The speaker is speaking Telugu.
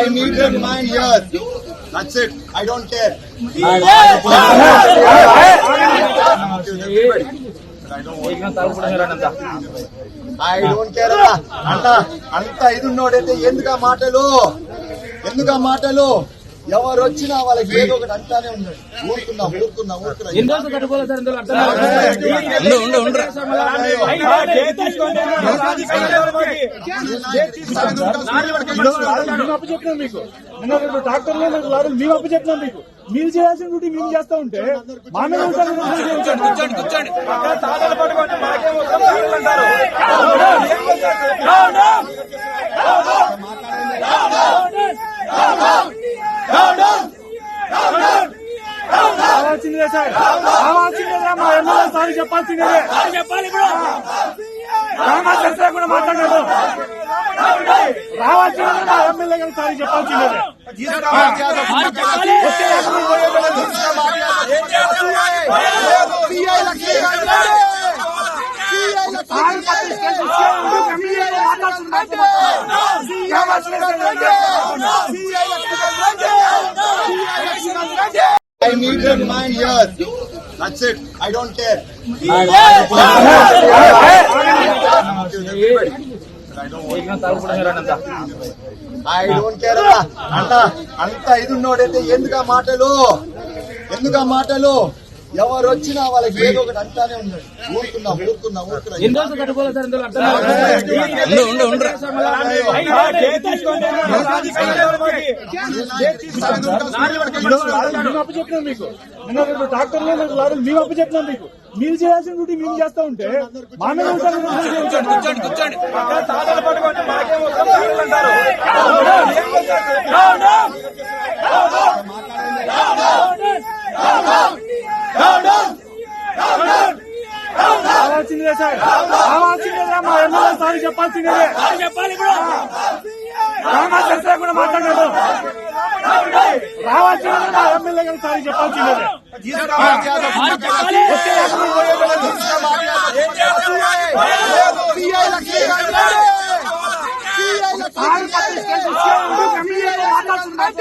I need them in my ears. That's it. I don't care. I don't care అన్న అన్న అంత ఇది ఉన్నోడైతే ఎందుకు ఆ మాటలు ఎందుకు ఆ మాటలు ఎవరు వచ్చినా వాళ్ళకి ఏదో ఒకటి అంటానే ఉన్నాడు ఊరుకున్నా ఊరుకున్నా ఊరుకున్నా. మీకు. ట్రాక్టర్లు లారీలు. మేము అప్పు మీకు. మీరు చేయాల్సిన డ్యూటీ మేము చేస్తా ఉంటే మా మీద ఉంటారు కదా, మీరు చేయించండి. కూర్చోండి కూర్చోండి రావాల్సిందే సార్. రావాల్సిందే మా ఎమ్మెల్యే సార్ చెప్పాల్సిందే చెప్పాలి చేస్తే కూడా మాట్లాడలేదు రావాల్సిందే మా ఎమ్మెల్యే గారు సార్ చెప్పాల్సిందే మాట్లాడుతున్నారు? I need them in my. That's it. I don't care. I don't care అన్న అన్న అంత ఇది ఉన్నోడైతే ఎందుకు ఆ మాటలు ఎందుకు ఆ మాటలు ఎవరు వచ్చినా వాళ్ళకి ఏదో ఒకటి అంటానే ఉన్నాడు ఊరుకున్నా ఊరుకున్నా ఊరుకున్నా. ఎన్ని రోజులు కట్టుకోలేదు సార్ ఇందులో అర్థం కాదు. ఉండు, ఉండు, ఉండు. మేము అప్పు చెప్పినాం మీకు. లారీలు మేము అప్పు చెప్పినాం మీకు. మీరు చేయాల్సిన డ్యూటీ మేము చేస్తా ఉంటే మా మీద ఉంటారు కదా, మీరు చేయించండి. కూర్చోండి కూర్చోండి రావాల్సిందే సార్ రావాల్సిందే మా ఎమ్మెల్యే సార్ చెప్పాల్సిందే చేస్తే కూడా మాట్లాడలేదు రావాల్సిందే మా ఎమ్మెల్యే గారు సార్ చెప్పాల్సిందే మాట్లాడుతున్నారు?